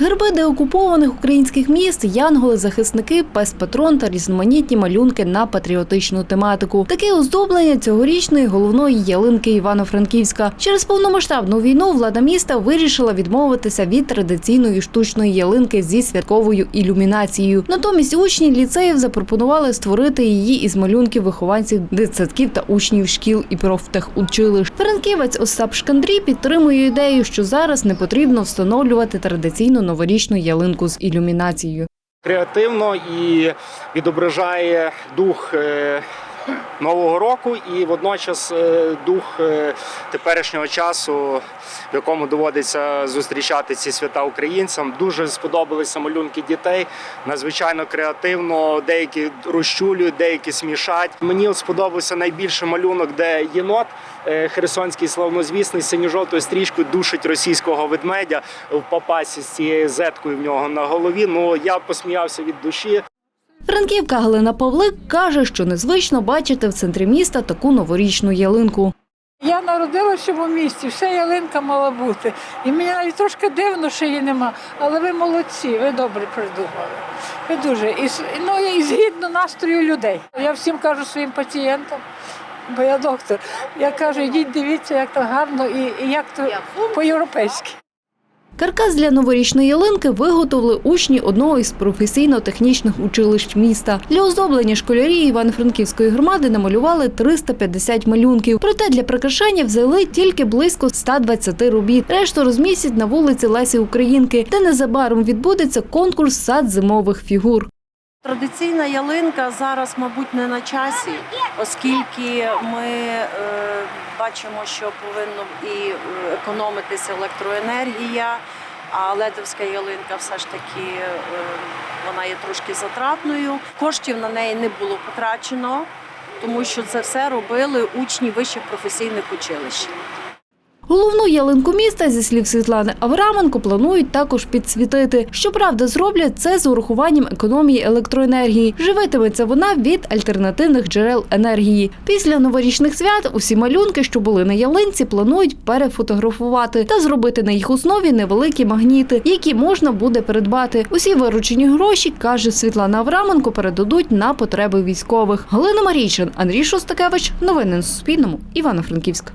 Герби деокупованих українських міст, янголи, захисники, пес-патрон та різноманітні малюнки на патріотичну тематику. Таке оздоблення цьогорічної головної ялинки Івано-Франківська. Через повномасштабну війну влада міста вирішила відмовитися від традиційної штучної ялинки зі святковою ілюмінацією. Натомість учні ліцеїв запропонували створити її із малюнків вихованців дитсадків та учнів шкіл і профтехучилищ. Франківець Остап Шкандрій підтримує ідею, що зараз не потрібно встановлювати традиційну новорічну ялинку з ілюмінацією. креативно і відображає дух е, нового року і водночас е, дух е, теперішнього часу, в якому доводиться зустрічати ці свята українцям. Дуже сподобалися малюнки дітей. Надзвичайно креативно. Деякі розчулюють, деякі смішать. Мені сподобався найбільше малюнок, де єнот е, херсонський славнозвісний синьо-жовтою стрічкою душить російського ведмедя в папасі з цією зеткою в нього на голові. Ну я посміявся від душі. Франківка Галина Павлик каже, що незвично бачити в центрі міста таку новорічну ялинку. Я народилася в цьому місті, вся ялинка мала бути. І мені навіть трошки дивно, що її нема. Але ви молодці, ви добре придумали. Ви дуже. І, ну, і згідно настрою людей. Я всім кажу своїм пацієнтам, бо я доктор. Я кажу, ідіть дивіться, як то гарно і, і як то по-європейськи. Каркас для новорічної ялинки виготовили учні одного із професійно-технічних училищ міста. Для оздоблення школярі Івано-Франківської громади намалювали 350 малюнків. Проте для прикрашання взяли тільки близько 120 робіт. Решту розмістять на вулиці Лесі Українки, де незабаром відбудеться конкурс сад зимових фігур. Традиційна ялинка зараз, мабуть, не на часі, оскільки ми е, бачимо, що повинно і е, економитися електроенергія, а ледовська ялинка все ж таки е, вона є трошки затратною. Коштів на неї не було потрачено, тому що це все робили учні вищих професійних училищ. Головну ялинку міста, зі слів Світлани Авраменко, планують також підсвітити. Щоправда, зроблять це з урахуванням економії електроенергії. Живитиметься вона від альтернативних джерел енергії. Після новорічних свят усі малюнки, що були на ялинці, планують перефотографувати та зробити на їх основі невеликі магніти, які можна буде придбати. Усі виручені гроші, каже Світлана Авраменко, передадуть на потреби військових. Галина Марійчин, Андрій Шостакевич. Новини на Суспільному. Івано-Франківськ.